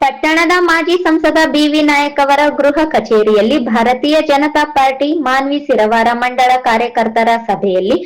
ಪಟ್ಟಣದ ಮಾಜಿ ಸಂಸದ ಬಿವಿ ನಾಯಕ್ ಅವರ ಗೃಹ ಕಚೇರಿಯಲ್ಲಿ ಭಾರತೀಯ ಜನತಾ ಪಾರ್ಟಿ ಮಾನ್ವಿ ಸಿರವಾರ ಮಂಡಳ ಕಾರ್ಯಕರ್ತರ ಸಭೆಯಲ್ಲಿ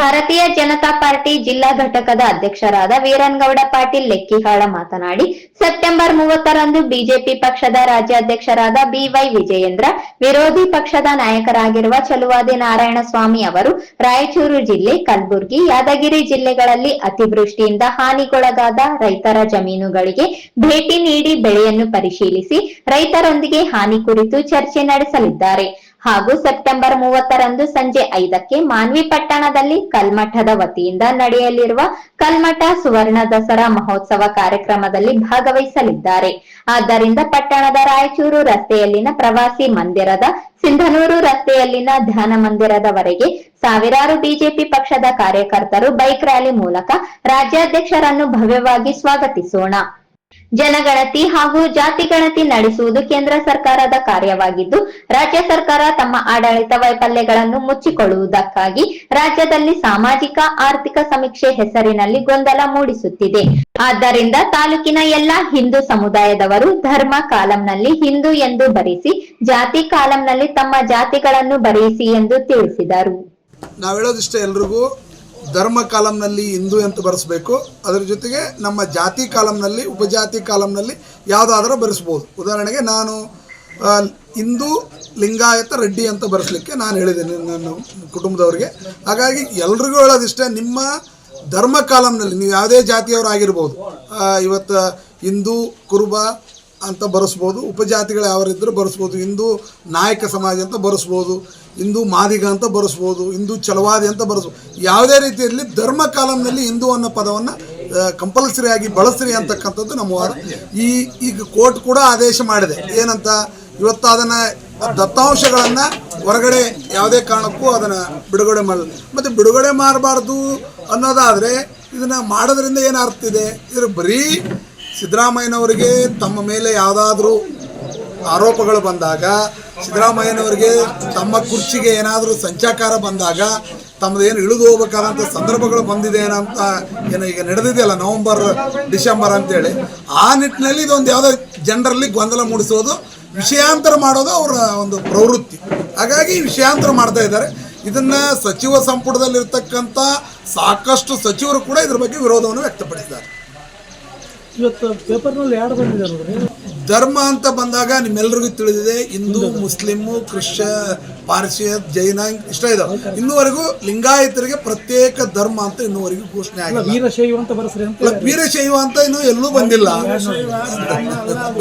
ಭಾರತೀಯ ಜನತಾ ಪಾರ್ಟಿ ಜಿಲ್ಲಾ ಘಟಕದ ಅಧ್ಯಕ್ಷರಾದ ವೀರನ್ಗೌಡ ಪಾಟೀಲ್ ಲೆಕ್ಕಿಹಾಳ ಮಾತನಾಡಿ, ಸೆಪ್ಟೆಂಬರ್ ಮೂವತ್ತರಂದು ಬಿಜೆಪಿ ಪಕ್ಷದ ರಾಜ್ಯಾಧ್ಯಕ್ಷರಾದ ಬಿವೈ ವಿಜಯೇಂದ್ರ, ವಿರೋಧಿ ಪಕ್ಷದ ನಾಯಕರಾಗಿರುವ ಚಲುವಾದಿ ನಾರಾಯಣಸ್ವಾಮಿ ಅವರು ರಾಯಚೂರು ಜಿಲ್ಲೆ, ಕಲಬುರಗಿ, ಯಾದಗಿರಿ ಜಿಲ್ಲೆಗಳಲ್ಲಿ ಅತಿವೃಷ್ಟಿಯಿಂದ ಹಾನಿಗೊಳಗಾದ ರೈತರ ಜಮೀನುಗಳಿಗೆ ಭೇಟಿ ನೀಡಿ ಬೆಳೆಯನ್ನು ಪರಿಶೀಲಿಸಿ, ರೈತರೊಂದಿಗೆ ಹಾನಿ ಕುರಿತು ಚರ್ಚೆ ನಡೆಸಲಿದ್ದಾರೆ. ಹಾಗೂ ಸೆಪ್ಟೆಂಬರ್ ಮೂವತ್ತರಂದು ಸಂಜೆ ಐದಕ್ಕೆ ಮಾನ್ವಿ ಪಟ್ಟಣದಲ್ಲಿ ಕಲ್ಮಠದ ವತಿಯಿಂದ ನಡೆಯಲಿರುವ ಕಲ್ಮಠ ಸುವರ್ಣ ದಸರಾ ಮಹೋತ್ಸವ ಕಾರ್ಯಕ್ರಮದಲ್ಲಿ ಭಾಗವಹಿಸಲಿದ್ದಾರೆ. ಆದ್ದರಿಂದ ಪಟ್ಟಣದ ರಾಯಚೂರು ರಸ್ತೆಯಲ್ಲಿನ ಪ್ರವಾಸಿ ಮಂದಿರದ ಸಿಂಧನೂರು ರಸ್ತೆಯಲ್ಲಿನ ಧ್ಯಾನ ಮಂದಿರದವರೆಗೆ ಸಾವಿರಾರು ಬಿಜೆಪಿ ಪಕ್ಷದ ಕಾರ್ಯಕರ್ತರು ಬೈಕ್ ರ್ಯಾಲಿ ಮೂಲಕ ರಾಜ್ಯಾಧ್ಯಕ್ಷರನ್ನು ಭವ್ಯವಾಗಿ ಸ್ವಾಗತಿಸೋಣ. ಜನಗಣತಿ ಹಾಗೂ ಜಾತಿ ಗಣತಿ ನಡೆಸುವುದು ಕೇಂದ್ರ ಸರ್ಕಾರದ ಕಾರ್ಯವಾಗಿದ್ದು, ರಾಜ್ಯ ಸರ್ಕಾರ ತಮ್ಮ ಆಡಳಿತ ವೈಫಲ್ಯಗಳನ್ನು ಮುಚ್ಚಿಕೊಳ್ಳುವುದಕ್ಕಾಗಿ ರಾಜ್ಯದಲ್ಲಿ ಸಾಮಾಜಿಕ, ಆರ್ಥಿಕ ಸಮೀಕ್ಷೆ ಹೆಸರಿನಲ್ಲಿ ಗೊಂದಲ ಮೂಡಿಸುತ್ತಿದೆ. ಆದ್ದರಿಂದ ತಾಲೂಕಿನ ಎಲ್ಲಾ ಹಿಂದೂ ಸಮುದಾಯದವರು ಧರ್ಮ ಕಾಲಂನಲ್ಲಿ ಹಿಂದೂ ಎಂದು ಬರೆಸಿ, ಜಾತಿ ಕಾಲಂನಲ್ಲಿ ತಮ್ಮ ಜಾತಿಗಳನ್ನು ಬರೆಯಿಸಿ ಎಂದು ತಿಳಿಸಿದರು. ನಾವು ಹೇಳೋದಿಷ್ಟ ಎಲ್ರಿಗೂ ಧರ್ಮ ಕಾಲಂನಲ್ಲಿ ಹಿಂದೂ ಅಂತ ಬರೆಸ್ಬೇಕು. ಅದರ ಜೊತೆಗೆ ನಮ್ಮ ಜಾತಿ ಕಾಲಂನಲ್ಲಿ, ಉಪಜಾತಿ ಕಾಲಂನಲ್ಲಿ ಯಾವುದಾದ್ರೂ ಬರೆಸ್ಬೋದು. ಉದಾಹರಣೆಗೆ ನಾನು ಹಿಂದೂ ಲಿಂಗಾಯತ ರೆಡ್ಡಿ ಅಂತ ಬರೆಸ್ಲಿಕ್ಕೆ ನಾನು ಹೇಳಿದ್ದೇನೆ ನನ್ನ ಕುಟುಂಬದವರಿಗೆ. ಹಾಗಾಗಿ ಎಲ್ರಿಗೂ ಹೇಳೋದಿಷ್ಟ, ನಿಮ್ಮ ಧರ್ಮ ಕಾಲಂನಲ್ಲಿ, ನೀವು ಯಾವುದೇ ಜಾತಿಯವರಾಗಿರ್ಬೋದು ಇವತ್ತು ಹಿಂದೂ, ಕುರುಬ ಅಂತ ಬರೆಸ್ಬೋದು, ಉಪಜಾತಿಗಳು ಯಾವರಿದ್ದರೂ ಬರೆಸ್ಬೋದು, ಹಿಂದೂ ನಾಯಕ ಸಮಾಜ ಅಂತ ಬರೆಸ್ಬೋದು, ಹಿಂದೂ ಮಾದಿಗ ಅಂತ ಬರೆಸ್ಬೋದು, ಹಿಂದೂ ಚಲವಾದಿ ಅಂತ ಬರೆಸ್ಬೋದು. ಯಾವುದೇ ರೀತಿಯಲ್ಲಿ ಧರ್ಮ ಕಾಲಂನಲ್ಲಿ ಹಿಂದೂ ಅನ್ನೋ ಪದವನ್ನು ಕಂಪಲ್ಸರಿ ಆಗಿ ಬಳಸ್ರಿ ಅಂತಕ್ಕಂಥದ್ದು ನಮ್ಮ ವಾದ. ಈ, ಈಗ ಕೋರ್ಟ್ ಕೂಡ ಆದೇಶ ಮಾಡಿದೆ. ಏನಂತ ಇವತ್ತು ಅದನ್ನು ದತ್ತಾಂಶಗಳನ್ನು ಹೊರಗಡೆ ಯಾವುದೇ ಕಾರಣಕ್ಕೂ ಅದನ್ನು ಬಿಡುಗಡೆ ಮಾಡೋದು ಮತ್ತು ಬಿಡುಗಡೆ ಮಾಡಬಾರ್ದು ಅನ್ನೋದಾದರೆ ಇದನ್ನು ಮಾಡೋದ್ರಿಂದ ಏನು ಅರ್ಥ ಇದೆ? ಇದ್ರ ಬರೀ ಸಿದ್ದರಾಮಯ್ಯನವರಿಗೆ ತಮ್ಮ ಮೇಲೆ ಯಾವುದಾದ್ರೂ ಆರೋಪಗಳು ಬಂದಾಗ, ಸಿದ್ದರಾಮಯ್ಯನವರಿಗೆ ತಮ್ಮ ಕುರ್ಚಿಗೆ ಏನಾದರೂ ಸಂಚಾಕಾರ ಬಂದಾಗ, ತಮ್ಮದೇನು ಇಳಿದು ಹೋಗ್ಬೇಕಾದಂಥ ಸಂದರ್ಭಗಳು ಬಂದಿದೆ ಅಂತ ಏನು ಈಗ ನಡೆದಿದೆಯಲ್ಲ, ನವಂಬರ್, ಡಿಸೆಂಬರ್ ಅಂತೇಳಿ. ಆ ನಿಟ್ಟಿನಲ್ಲಿ ಇದೊಂದು ಯಾವುದೋ ಜನರಲ್ಲಿ ಗೊಂದಲ ಮೂಡಿಸೋದು, ವಿಷಯಾಂತರ ಮಾಡೋದು ಅವರ ಒಂದು ಪ್ರವೃತ್ತಿ. ಹಾಗಾಗಿ ವಿಷಯಾಂತರ ಮಾಡ್ತಾ ಇದ್ದಾರೆ. ಇದನ್ನು ಸಚಿವ ಸಂಪುಟದಲ್ಲಿರ್ತಕ್ಕಂಥ ಸಾಕಷ್ಟು ಸಚಿವರು ಕೂಡ ಇದ್ರ ಬಗ್ಗೆ ವಿರೋಧವನ್ನು ವ್ಯಕ್ತಪಡಿಸಿದ್ದಾರೆ. ಇವತ್ತು ಪೇಪರ್ನಲ್ಲಿ ಯಾರು ಬಂದಿದ್ದಾರೆ ಧರ್ಮ ಅಂತ ಬಂದಾಗ ನಿಮ್ಮೆಲ್ಲರಿಗೂ ತಿಳಿದಿದೆ ಹಿಂದೂ ಮುಸ್ಲಿಮ್ ಕ್ರಿಶ್ಚ ಪಾರ್ಸಿಯ ಜೈನ ಇಷ್ಟ ಇದೆ. ಇನ್ನುವರೆಗೂ ಲಿಂಗಾಯತರಿಗೆ ಪ್ರತ್ಯೇಕ ಧರ್ಮ ಅಂತ ಇನ್ನುವರೆಗೂ ಘೋಷಣೆ ಆಗಿದೆ ಆಗಿಲ್ಲ ವೀರಶೈವ ಅಂತ ಇನ್ನು ಅಂತ ವೀರಶೈವ ಅಂತ ಇನ್ನೂ ಎಲ್ಲೂ ಬಂದಿಲ್ಲ.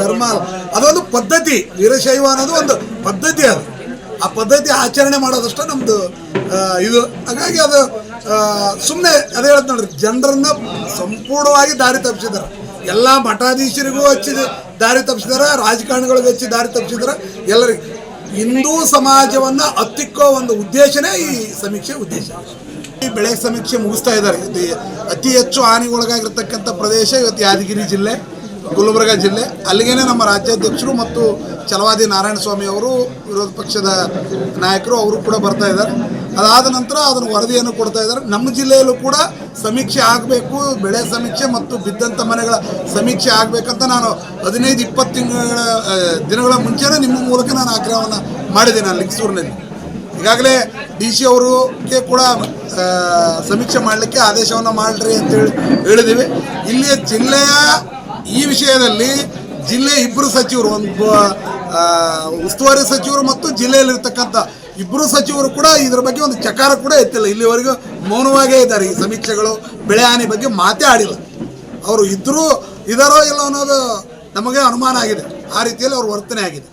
ಧರ್ಮ ಅದೊಂದು ಪದ್ಧತಿ ವೀರಶೈವ ಅನ್ನೋದು ಒಂದು ಪದ್ಧತಿ ಅದು. ಆ ಪದ್ಧತಿ ಆಚರಣೆ ಮಾಡೋದಷ್ಟೇ ನಮ್ದು ಇದು. ಹಾಗಾಗಿ ಅದು ಸುಮ್ಮನೆ ಅದೇ ಹೇಳ್ತ ನೋಡ್ರಿ ಜನರನ್ನ ಸಂಪೂರ್ಣವಾಗಿ ದಾರಿ ತಪ್ಪಿಸಿದಾರೆ ಎಲ್ಲ ಮಠಾಧೀಶರಿಗೂ ಹಚ್ಚಿದ. ದಾರಿ ತಪ್ಪಿಸಿದಾರ ರಾಜಕಾರಣಿಗಳಿಗೂ ಹಚ್ಚಿ ದಾರಿ ತಪ್ಪಿಸಿದಾರ ಎಲ್ಲರಿಗೂ ಹಿಂದೂ ಸಮಾಜವನ್ನ ಹತ್ತಿಕ್ಕೋ ಒಂದು ಉದ್ದೇಶನೇ ಈ ಸಮೀಕ್ಷೆ ಉದ್ದೇಶ. ಈ ಬೆಳೆ ಸಮೀಕ್ಷೆ ಮುಗಿಸ್ತಾ ಇದ್ದಾರೆ. ಅತಿ ಹೆಚ್ಚು ಹಾನಿಗೊಳಗಾಗಿರ್ತಕ್ಕಂಥ ಪ್ರದೇಶ ಇವತ್ತು ಯಾದಗಿರಿ ಜಿಲ್ಲೆ, ಗುಲ್ಬರ್ಗ ಜಿಲ್ಲೆ. ಅಲ್ಲಿಗೇನೆ ನಮ್ಮ ರಾಜ್ಯಾಧ್ಯಕ್ಷರು ಮತ್ತು ಚಲವಾದಿ ನಾರಾಯಣಸ್ವಾಮಿ ಅವರು ವಿರೋಧ ಪಕ್ಷದ ನಾಯಕರು ಅವರು ಕೂಡ ಬರ್ತಾ ಇದ್ದಾರೆ. ಅದಾದ ನಂತರ ಅದನ್ನು ವರದಿಯನ್ನು ಕೊಡ್ತಾ ಇದ್ದಾರೆ. ನಮ್ಮ ಜಿಲ್ಲೆಯಲ್ಲೂ ಕೂಡ ಸಮೀಕ್ಷೆ ಆಗಬೇಕು, ಬೆಳೆ ಸಮೀಕ್ಷೆ ಮತ್ತು ಬಿದ್ದಂಥ ಮನೆಗಳ ಸಮೀಕ್ಷೆ ಆಗಬೇಕಂತ ನಾನು ಹದಿನೈದು, ಇಪ್ಪತ್ತು ತಿಂಗಳ ದಿನಗಳ ಮುಂಚೆನೇ ನಿಮ್ಮ ಮೂಲಕ ನಾನು ಆಗ್ರಹವನ್ನು ಮಾಡಿದ್ದೀನಿ ನಾನು ಲಿಂಗಸೂರಿನಲ್ಲಿ ಈಗಾಗಲೇ ಡಿ ಸಿ ಅವರಿಗೆ ಕೂಡ ಸಮೀಕ್ಷೆ ಮಾಡಲಿಕ್ಕೆ ಆದೇಶವನ್ನು ಮಾಡಿರಿ ಅಂತ ಹೇಳಿ ಹೇಳಿದ್ದೀವಿ. ಇಲ್ಲಿಯ ಜಿಲ್ಲೆಯ ಈ ವಿಷಯದಲ್ಲಿ ಜಿಲ್ಲೆ ಇಬ್ಬರು ಸಚಿವರು, ಒಂದು ಉಸ್ತುವಾರಿ ಸಚಿವರು ಮತ್ತು ಜಿಲ್ಲೆಯಲ್ಲಿರ್ತಕ್ಕಂಥ ಇಬ್ಬರು ಸಚಿವರು ಕೂಡ ಇದ್ರ ಬಗ್ಗೆ ಒಂದು ಚಕಾರ ಕೂಡ ಎತ್ತಿಲ್ಲ. ಇಲ್ಲಿವರೆಗೂ ಮೌನವಾಗೇ ಇದ್ದಾರೆ ಈ ಸಮೀಕ್ಷೆಗಳು. ಬೆಳೆ ಹಾನಿ ಬಗ್ಗೆ ಮಾತೇ ಆಡಿಲ್ಲ. ಅವರು ಇದ್ದರೂ ಇದಾರೋ ಇಲ್ಲ ಅನ್ನೋದು ನಮಗೆ ಅನುಮಾನ ಆಗಿದೆ. ಆ ರೀತಿಯಲ್ಲಿ ಅವ್ರ ವರ್ತನೆ ಆಗಿದೆ.